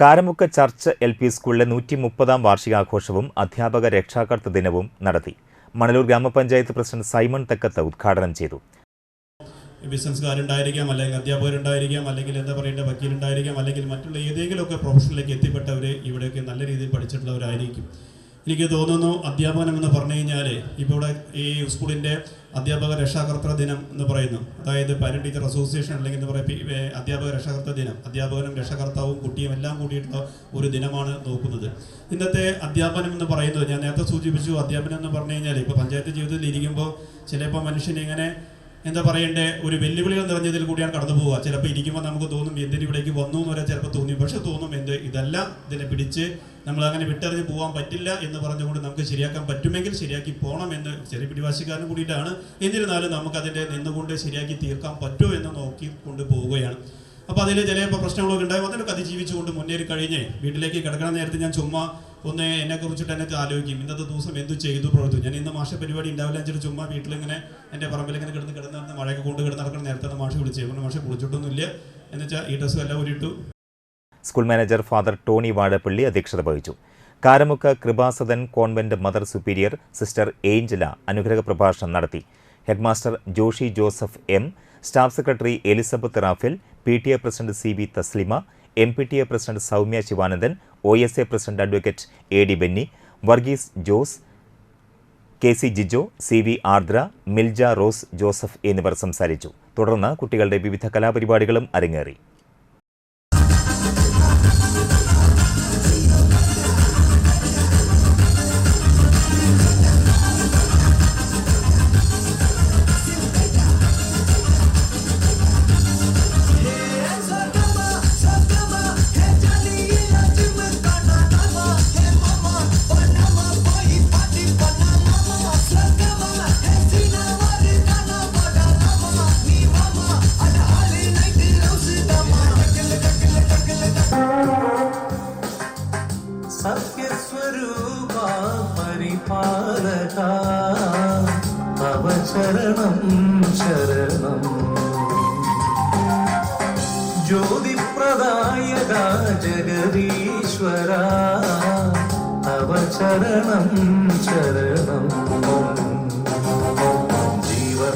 Karamukku church L P സ്കൂളിലെ നൂറ്റി മുപ്പതാം വാർഷികാഘോഷവും അധ്യാപക രക്ഷാകർതൃ ദിനവും നടത്തി. മണലൂർ ഗ്രാമപഞ്ചായത്ത് പ്രസിഡന്റ് സൈമൺ തെക്കത്ത് ഉദ്ഘാടനം ചെയ്തു. ബിസിനസ്സുകാരുണ്ടായിരിക്കാം അല്ലെങ്കിൽ അധ്യാപകരുണ്ടായിരിക്കാം അല്ലെങ്കിൽ എന്താ പറയേണ്ട വക്കീലുണ്ടായിരിക്കാം അല്ലെങ്കിൽ മറ്റുള്ള ഏതെങ്കിലുമൊക്കെ പ്രൊഫഷനിലേക്ക് എത്തിപ്പെട്ടവർ ഇവിടെയൊക്കെ നല്ല രീതിയിൽ പഠിച്ചിട്ടുള്ളവരായിരിക്കും. എനിക്ക് തോന്നുന്നു അധ്യാപനം എന്ന് പറഞ്ഞു കഴിഞ്ഞാൽ ഇപ്പോൾ ഇവിടെ ഈ സ്കൂളിന്റെ അധ്യാപക രക്ഷാകർത്തൃ ദിനം എന്ന് പറയുന്നു. അതായത് പാരന്റ് ടീച്ചർ അസോസിയേഷൻ അല്ലെങ്കിൽ എന്ന് പറയുക അധ്യാപക രക്ഷാകർത്തൃ ദിനം. അധ്യാപകനും രക്ഷകർത്താവും കുട്ടിയും എല്ലാം കൂടിയിട്ടുള്ള ഒരു ദിനമാണ് നോക്കുന്നത്. ഇന്നത്തെ അധ്യാപനം എന്ന് പറയുന്നത് ഞാൻ നേരത്തെ സൂചിപ്പിച്ചു അധ്യാപനം എന്ന് പറഞ്ഞു കഴിഞ്ഞാൽ ഇപ്പോൾ പഞ്ചായത്ത് ജീവിതത്തിൽ ഇരിക്കുമ്പോൾ ചിലപ്പോൾ മനുഷ്യൻ ഇങ്ങനെ എന്താ പറയണ്ടേ ഒരു വെല്ലുവിളികൾ നിറഞ്ഞതിൽ കൂടിയാണ് കടന്നു പോവുക. ചിലപ്പോൾ ഇരിക്കുമ്പോൾ നമുക്ക് തോന്നും എന്തിന് ഇവിടേക്ക് വന്നു എന്ന് വരെ ചിലപ്പോൾ തോന്നി പക്ഷെ തോന്നും എന്ത് ഇതല്ല ഇതിനെ പിടിച്ച് നമ്മൾ അങ്ങനെ വിട്ടെറിഞ്ഞ് പോകാൻ പറ്റില്ല എന്ന് പറഞ്ഞുകൊണ്ട് നമുക്ക് ശരിയാക്കാൻ പറ്റുമെങ്കിൽ ശരിയാക്കി പോകണം എന്ന് ചെറിയ പിടിവാശിക്കാരൻ കൂടിയിട്ടാണ്. എന്നിരുന്നാലും നമുക്കതിന്റെ നിന്നുകൊണ്ട് ശരിയാക്കി തീർക്കാൻ പറ്റുമോ എന്ന് നോക്കി കൊണ്ട് പോവുകയാണ്. അപ്പോൾ അതിൽ ചിലപ്പോൾ പ്രശ്നങ്ങളൊക്കെ ഉണ്ടാകും അതിനൊക്കെ അതിജീവിച്ചുകൊണ്ട് മുന്നേറി കഴിഞ്ഞ് വീട്ടിലേക്ക് കിടക്കണ നേരത്തെ ഞാൻ ചുമ്മാ ഒന്ന് എന്നെ കുറിച്ചിട്ട് എന്നെ ആലോചിക്കും. ഇന്നത്തെ ദിവസം എന്തു ചെയ്തു പ്രവർത്തിച്ചു. ഞാൻ ഇന്ന് മാഷ പരിപാടി ഉണ്ടാവില്ല വെച്ചിട്ട് ചുമ്മാ വീട്ടിലിങ്ങനെ എന്റെ പറമ്പിൽ ഇങ്ങനെ കിടന്ന് കിടന്ന് മഴയൊക്കെ കൊണ്ട് കിടന്ന് നടക്കുന്ന നേരത്തെ മാഷ വിളിച്ചു പറഞ്ഞു മാഷ കുളിച്ചിട്ടൊന്നുമില്ല. എന്ന് വെച്ചാൽ ഈ ഡ്രസ്സും എല്ലാം ഊരിട്ടു school manager father Tony Vazhappally അധ്യക്ഷത വഹിച്ചു. Karamukku Kripasadan convent mother superior sister Angela അനുഗ്രഹ പ്രഭാഷണം നടത്തി. Headmaster Joshi Joseph M staff secretary Elizabeth Raphael P T A president C V Thasleema M P T A president Soumya Sivanandan O S A president advocate A D Benny Varghese Jose K C Jijo C V Ardra Milja Rose Joseph എന്നിവർ സംസാരിച്ചു. തുടർന്ന് കുട്ടികളുടെ വിവിധ കലാപരിപാടികളും അരങ്ങേറി. പരിപാലക തവ ശരണം. ശരണം ജ്യോതിപ്രദായക ജഗദീശ്വര ശരണം ശരണം.